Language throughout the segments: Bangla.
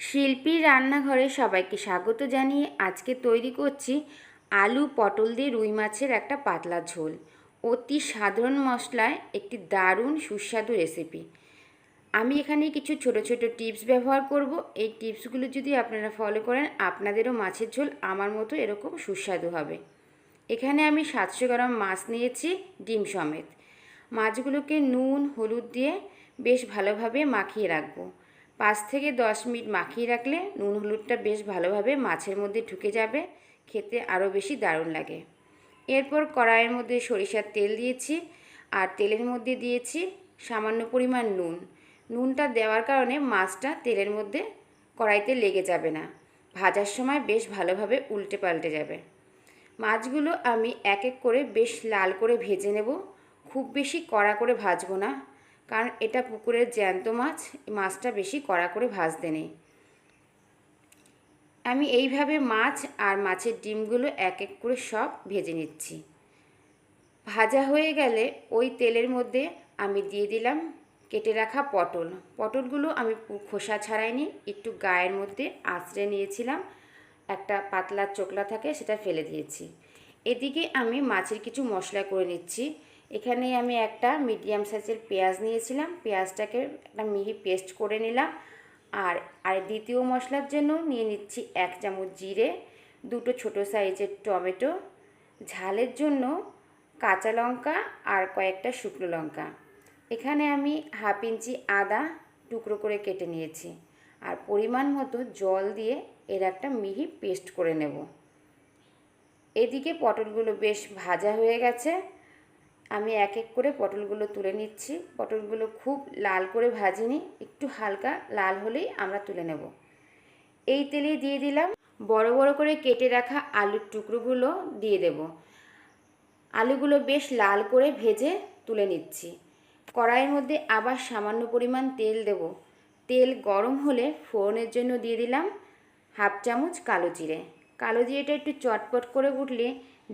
শিল্পীর রান্নাঘরে সবাইকে স্বাগত জানিয়ে আজকে তৈরি করছি আলু পটল দিয়ে রুই মাছের একটা পাতলা ঝোল। অতি সাধারণ মশলায় একটি দারুণ সুস্বাদু রেসিপি আমি এখানে কিছু ছোট ছোট টিপস ব্যবহার করব। এই টিপসগুলো যদি আপনারা ফলো করেন, আপনাদেরও মাছের ঝোল আমার মতো এরকম সুস্বাদু হবে। এখানে আমি সাতশো গ্রাম মাছ নিয়েছি, ডিম সমেত। মাছগুলোকে নুন, হলুদ দিয়ে বেশ ভালোভাবে মাখিয়ে রাখব। পাঁচ থেকে দশ মিনিট মাখিয়ে রাখলে নুন হলুদটা বেশ ভালোভাবে মাছের মধ্যে ঢুকে যাবে, খেতে আরও বেশি দারুণ লাগে। এরপর কড়াইয়ের মধ্যে সরিষার তেল দিয়েছি আর তেলের মধ্যে দিয়েছি সামান্য পরিমাণ নুন। নুনটা দেওয়ার কারণে মাছটা তেলের মধ্যে কড়াইতে লেগে যাবে না। ভাজার সময় বেশ ভালোভাবে উল্টে পাল্টে যাবে। মাছগুলো আমি এক এক করে বেশ লাল করে ভেজে নেব। খুব বেশি কড়া করে ভাজবো না। কারণ এটা পুকুরের জ্যান্ত মাছ মাছটা বেশি কড়া করে ভাজতে নেই। আমি এইভাবে মাছ আর মাছের ডিমগুলো এক এক করে সব ভেজে নিচ্ছি। ভাজা হয়ে গেলে ওই তেলের মধ্যে আমি দিয়ে দিলাম কেটে রাখা পটল। পটলগুলো আমি খোসা ছাড়াইনি, একটু গায়ের মধ্যে আঁচড়ে নিয়েছিলাম। একটা পাতলা চোকলা থাকে সেটা ফেলে দিয়েছি। এদিকে আমি মাছের কিছু মশলা করে নিচ্ছি। এখানে আমি একটা মিডিয়াম সাইজের পেঁয়াজ নিয়েছিলাম। পেঁয়াজটাকে একটা মিহি পেস্ট করে নিলাম। আর আর দ্বিতীয় মশলার জন্য নিয়ে নিচ্ছি এক চামচ জিরে, দুটো ছোট সাইজের টমেটো, ঝালের জন্য কাঁচা লঙ্কা আর কয়েকটা শুকনো লঙ্কা। এখানে আমি হাফ ইঞ্চি আদা টুকরো করে কেটে নিয়েছি। আর পরিমাণ মতো জল দিয়ে এর একটা মিহি পেস্ট করে নেব। এদিকে পটলগুলো বেশ ভাজা হয়ে গেছে। আমি এক এক করে পটলগুলো তুলে নিচ্ছি। পটলগুলো খুব লাল করে ভাজিনি, একটু হালকা লাল হলেই আমরা তুলে নেব। এই তেলে দিয়ে দিলাম, বড় বড় করে কেটে রাখা আলুর টুকরোগুলো দিয়ে দেব। আলুগুলো বেশ লাল করে ভেজে তুলে নিচ্ছি। কড়াইয়ের মধ্যে আবার সামান্য পরিমাণ তেল দেব। তেল গরম হলে ফোড়নের জন্য দিয়ে দিলাম হাফ চামচ কালো জিরে। কালো জিরেটা একটু চটপট করে উঠলে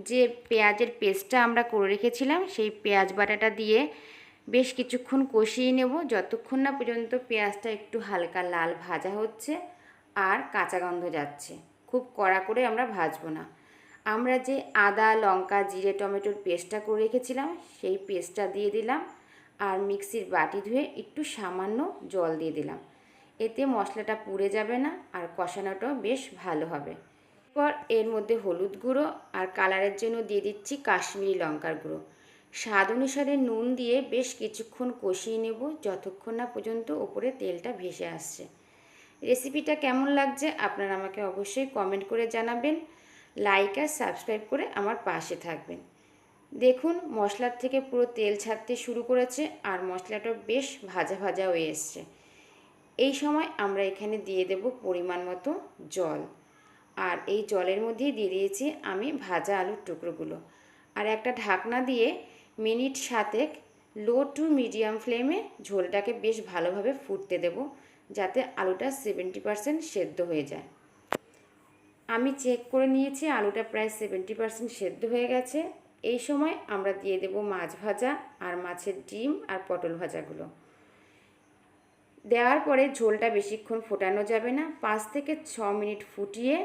যে পেঁয়াজের পেস্টটা আমরা করে রেখেছিলাম, সেই পেঁয়াজ বাটাটা দিয়ে বেশ কিছুক্ষণ কষিয়ে নেব। যতক্ষণ না পর্যন্ত পেঁয়াজটা একটু হালকা লাল ভাজা হচ্ছে আর কাঁচা গন্ধ যাচ্ছে, খুব কড়া করে আমরা ভাজবো না। আমরা যে আদা, লঙ্কা, জিরে, টমেটোর পেস্টটা করে রেখেছিলাম, সেই পেস্টটা দিয়ে দিলাম আর মিক্সির বাটি ধুয়ে একটু সামান্য জল দিয়ে দিলাম। এতে মশলাটা পুড়ে যাবে না আর কষানোটাও বেশ ভালো হবে। এরপর এর মধ্যে হলুদ গুঁড়ো আর কালারের জন্য দিয়ে দিচ্ছি কাশ্মীরি লঙ্কার গুঁড়ো। স্বাদ অনুসারে নুন দিয়ে বেশ কিছুক্ষণ কষিয়ে নেব যতক্ষণ না পর্যন্ত ওপরে তেলটা ভেসে আসছে। রেসিপিটা কেমন লাগছে আপনারা আমাকে অবশ্যই কমেন্ট করে জানাবেন, লাইক আর সাবস্ক্রাইব করে আমার পাশে থাকবেন। দেখুন, মশলার থেকে পুরো তেল ছাড়তে শুরু করেছে আর মশলাটা বেশ ভাজা ভাজা হয়ে এসছে। এই সময় আমরা এখানে দিয়ে দেব পরিমাণ মতো জল। আর এই জলের মধ্যেই দিয়ে দিয়েছি আমি ভাজা আলুর টুকরোগুলো। আর একটা ঢাকনা দিয়ে মিনিট সাতেক লো টু মিডিয়াম ফ্লেমে ঝোলটাকে বেশ ভালোভাবে ফুটতে দেব, যাতে আলুটা সেভেন্টি পারসেন্ট সেদ্ধ হয়ে যায়। আমি চেক করে নিয়েছি, আলুটা প্রায় সেভেন্টি পারসেন্ট সেদ্ধ হয়ে গেছে। এই সময় আমরা দিয়ে দেব মাছ ভাজা আর মাছের ডিম আর পটল ভাজাগুলো। দেওয়ার পরে ঝোলটা বেশিক্ষণ ফোটানো যাবে না। পাঁচ থেকে ছ মিনিট ফুটিয়ে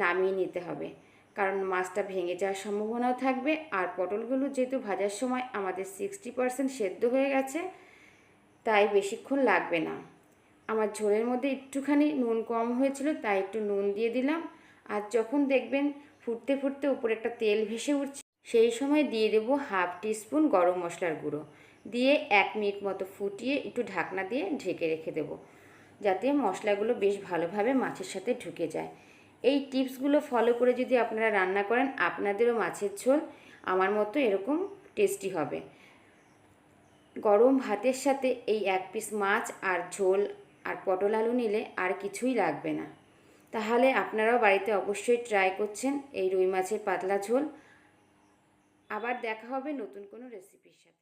নামিয়ে নিতে হবে। কারণ মাছটা ভেঙে যাওয়ার সম্ভাবনাও থাকবে আর পটলগুলো যেহেতু ভাজার সময় আমাদের সিক্সটি পারসেন্ট সেদ্ধ হয়ে গেছে, তাই বেশিক্ষণ লাগবে না। আমার ঝোলের মধ্যে একটুখানি নুন কম হয়েছিল, তাই একটু নুন দিয়ে দিলাম। আর যখন দেখবেন ফুটতে ফুটতে উপরে একটা তেল ভেসে উঠছে, সেই সময় দিয়ে দেব হাফ টিস্পুন গরম মশলার গুঁড়ো। দিয়ে এক মিনিট মতো ফুটিয়ে একটু ঢাকনা দিয়ে ঢেকে রেখে দেব, যাতে মশলাগুলো বেশ ভালোভাবে মাছের সাথে ঢুকে যায়। এই টিপসগুলো ফলো করে যদি আপনারা রান্না করেন, আপনাদেরও মাছের ঝোল আমার মতো এরকম টেস্টি হবে। গরম ভাতের সাথে এই এক পিস মাছ আর ঝোল আর পটল আলু নিলে আর কিছুই লাগবে না। তাহলে আপনারাও বাড়িতে অবশ্যই ট্রাই করছেন এই রুই মাছের পাতলা ঝোল। আবার দেখা হবে নতুন কোনো রেসিপির সাথে।